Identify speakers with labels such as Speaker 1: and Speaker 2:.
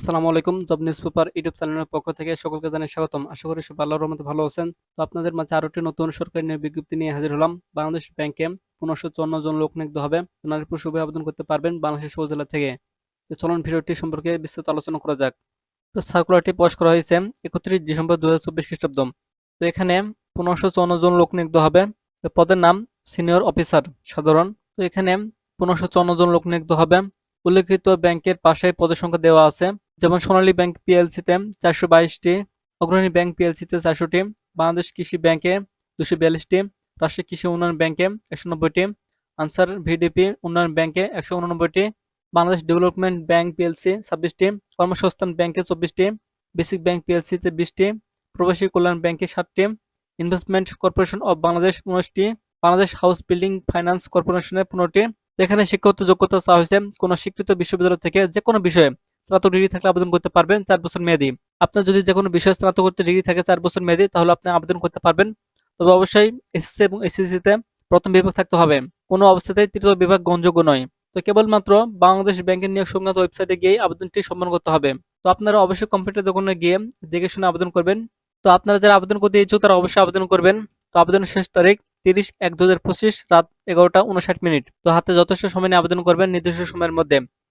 Speaker 1: আসসালামু আলাইকুম job news paper YouTube চ্যানেলের পক্ষ থেকে সকলকে জানাই স্বাগতম। আশা করি সব আল্লাহর রহমতে ভালো আছেন। তো আপনাদের মাঝে আরও একটি নতুন সরকারি নিয়োগ বিজ্ঞপ্তি নিয়ে হাজির হলাম। বাংলাদেশ ব্যাংকে পনেরোশো চুয়ান্ন জন লোক নিয়োগ হবে। নারীপুর শুভে আবেদন করতে পারবেন বাংলাদেশের সৌ জেলা থেকে। তো চলুন ভিডিওটি সম্পর্কে বিস্তারিত আলোচনা করা যাক। তো সার্কুলারটি পাস করা হয়েছে একত্রিশ ডিসেম্বর দু হাজার চব্বিশ খ্রিস্টাব্দ। তো এখানে পনেরোশো চুয়ান্ন জন লোক নিয়োগ হবে। পদের নাম সিনিয়র অফিসার সাধারণ। তো এখানে পনেরোশো চুয়ান্ন জন লোক নিয়োগ হবে। উল্লেখিত ব্যাংকের পাশে পদের সংখ্যা দেওয়া আছে। যেমন সোনালী ব্যাংক পিএলসিতে চারশো বাইশটি, অগ্রণী ব্যাংক পিএলসিতে চারশোটি, বাংলাদেশ কৃষি ব্যাংকে দুশো বিয়াল্লিশটি, রাষ্ট্রীয় কৃষি উন্নয়ন ব্যাংকে একশো নব্বইটি, আনসার ভিডিপি উন্নয়ন ব্যাংকে একশো উননব্বইটি, বাংলাদেশ ডেভেলপমেন্ট ব্যাংক পিএলসি ছাব্বিশটি, কর্মসংস্থান ব্যাংকে চব্বিশটি, বেসিক ব্যাংক পিএলসিতে বিশটি, প্রবাসী কল্যাণ ব্যাংকে সাতটি ইনভেস্টমেন্ট কর্পোরেশন অব বাংলাদেশ উনিশটি বাংলাদেশ হাউস বিল্ডিং ফাইন্যান্স কর্পোরেশনের পনেরোটি। এখানে শিক্ষাগত যোগ্যতা চাওয়া হয়েছে কোনো স্বীকৃত বিশ্ববিদ্যালয় থেকে যে কোনো বিষয়ে। স্নাতক ডিগ্রি থাকলে আবেদন করতে পারবেন চার বছর মেয়াদি। আপনার যদি যে কোনো বিষয়ে করতে ডিগ্রি থাকে চার বছর মেয়াদি, তাহলে আপনি আবেদন করতে পারবেন। তবে অবশ্যই এসএসসি এবং এসএসসি তে প্রথম বিভাগ থাকতে হবে। কোনো অবস্থাতেই তৃতীয় বিভাগ গ্রহণযোগ্য নয়। তো কেবলমাত্র বাংলাদেশ ব্যাংকের নিয়োগ সংক্রান্ত ওয়েবসাইটে গিয়ে আবেদনটি সম্পন্ন করতে হবে। তো আপনারা অবশ্যই কম্পিউটার দোকানে গিয়ে দেখে শুনে আবেদন করবেন। তো আপনারা যারা আবেদন করতে ইচ্ছুক, তারা অবশ্যই আবেদন করবেন। তো আবেদনের শেষ তারিখ তিরিশ এক দু রাত এগারোটা উনষাট মিনিট। তো হাতে যথেষ্ট সময় নিয়ে আবেদন করবেন নির্দিষ্ট সময়ের মধ্যে।